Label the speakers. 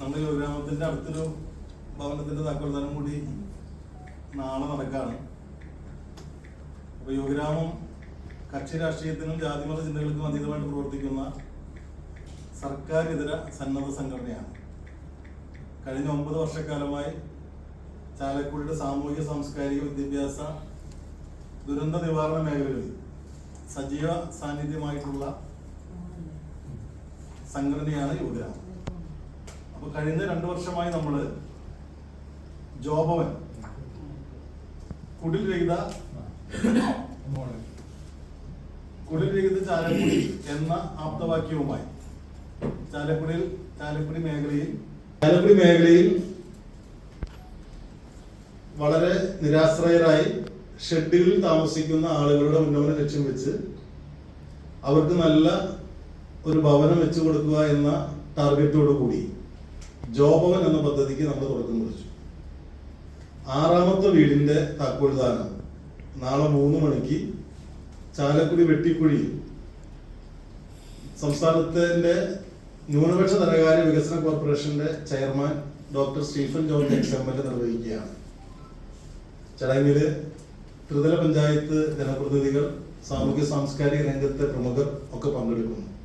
Speaker 1: നമ്മുടെ ഗ്രാമത്തിന്റെ അടുത്തൊരു ഭവനത്തിന്റെ താക്കോൽദാനം കൂടി നാളെ നടക്കാണ്. അപ്പൊ യുവഗ്രാമം കക്ഷി രാഷ്ട്രീയത്തിനും ജാതിമത ചിന്തകൾക്കും അതീതമായിട്ട് പ്രവർത്തിക്കുന്ന സർക്കാർ ഇതര സന്നദ്ധ സംഘടനയാണ്. കഴിഞ്ഞ ഒമ്പത് വർഷക്കാലമായി ചാലക്കുടിയുടെ സാമൂഹിക സാംസ്കാരിക വിദ്യാഭ്യാസ ദുരന്ത നിവാരണ മേഖലകളിൽ സജീവ സാന്നിധ്യമായിട്ടുള്ള സംഘടനയാണ് യുവഗ്രാമം അപ്പൊ കഴിഞ്ഞ രണ്ടു വർഷമായി നമ്മൾ ജോബവൻ. കുടിൽ രഹിത കുടിൽ രഹിത ചാലക്കുടി എന്ന ആപ്തവാക്യവുമായി. ചാലക്കുടിയിൽ ചാലക്കുടി മേഖലയിൽ ചാലക്കുടി മേഖലയിൽ വളരെ നിരാശ്രയരായി ഷെഡുകളിൽ താമസിക്കുന്ന ആളുകളുടെ ഉന്നമന ലക്ഷ്യം വെച്ച് അവർക്ക് നല്ല ഒരു ഭവനം വെച്ചു കൊടുക്കുക എന്ന ടാർഗറ്റോടു കൂടി ജോബവൻ എന്ന പദ്ധതിക്ക് നമ്മൾ തുടക്കം കുറിച്ചു. ആറാമത്തെ വീടിന്റെ താക്കോൽദാനം. നാളെ മൂന്ന് മണിക്ക് ചാലക്കുടി വെട്ടിക്കുഴി സംസ്ഥാനത്തിന്റെ ന്യൂനപക്ഷ ധനകാര്യ വികസന കോർപ്പറേഷന്റെ chairman doctor Stephen John M നിർവഹിക്കുകയാണ്. ചടങ്ങിൽ ത്രിതല പഞ്ചായത്ത് ജനപ്രതിനിധികൾ സാമൂഹ്യ സാംസ്കാരിക രംഗത്തെ പ്രമുഖർ ഒക്കെ പങ്കെടുക്കുന്നു.